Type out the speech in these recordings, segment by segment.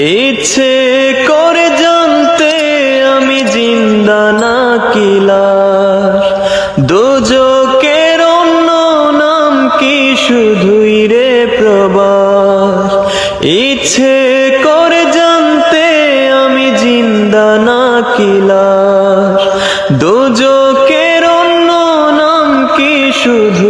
ইচ্ছে করে জানতে আমি জিন্দা না কিলাস দুজকের অন্য নাম কি শুধুই রে প্রবাস? ইচ্ছে করে জানতে আমি জিন্দা না কিলাস দুজকের অন্য নাম কি প্রবাস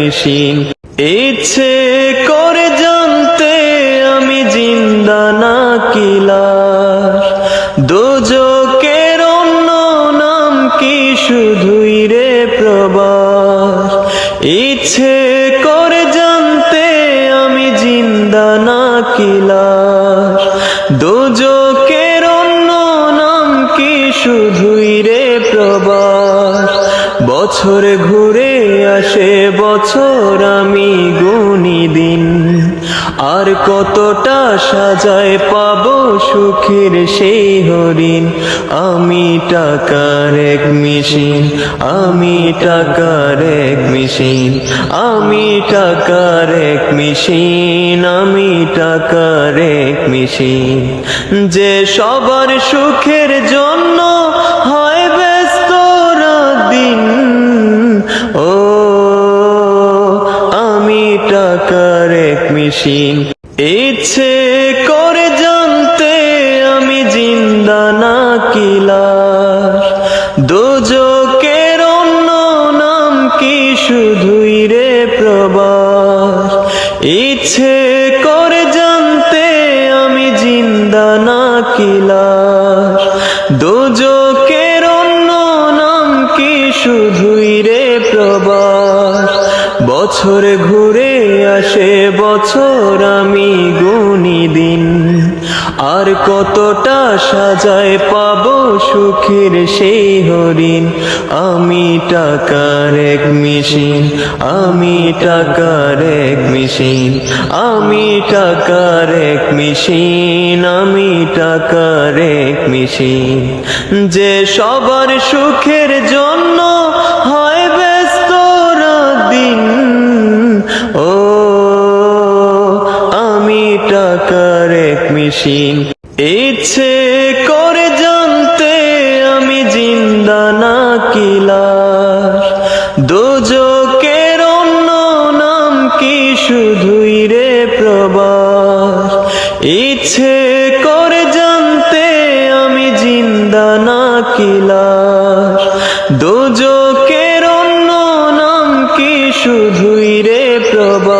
মিশিন ইচ্ছে করে জানতে আমি জিন্দা না কিলাস দুজকের অন্য নাম কি শুধুই রে প্রবাস। ইচ্ছে করে জানতে আমি জিন্দা না কিলাস দুজকের অন্য নাম কি শুধুই রে প্রবাস। বছর ঘুরে বছর আমি গুনি দিন। আর কতটা সাজায় পাবো সুখের সেই হরিণ। আমি টাকার এক মিশিন, আমি টাকার এক মিশিন, আমি টাকার এক মিশিন, আমি টাকার এক মিশিন। যে সবার সুখের জন্য হয় ব্যস্ত দিন। মিশিন ইচ্ছে করে জানতে আমি জিন্দা না কিলার দুজকের অন্য নাম কি শুধুই রে প্রবার ইচ্ছে বছর ঘুরে আসে, বছর আমি গুনি দিন। আর কতটা সাজায় পাবো সুখের সেই হরিণ। আমি টাকার এক মিশিন, আমি টাকার এক মিশিন, আমি টাকার এক মিশিন, আমি টাকার এক মিশিন। যে সবার সুখের জন্য হয় ব্যস্ত দিন। আসি ইচ্ছে করে জানতে আমি জিন্দা না কিলার দুজকের অন্য নাম কি শুধুই রে প্রবার ইচ্ছে করে জানতে আমি জিন্দা না কিলার দুজকের অন্য নাম কি শুধুই রে প্রবার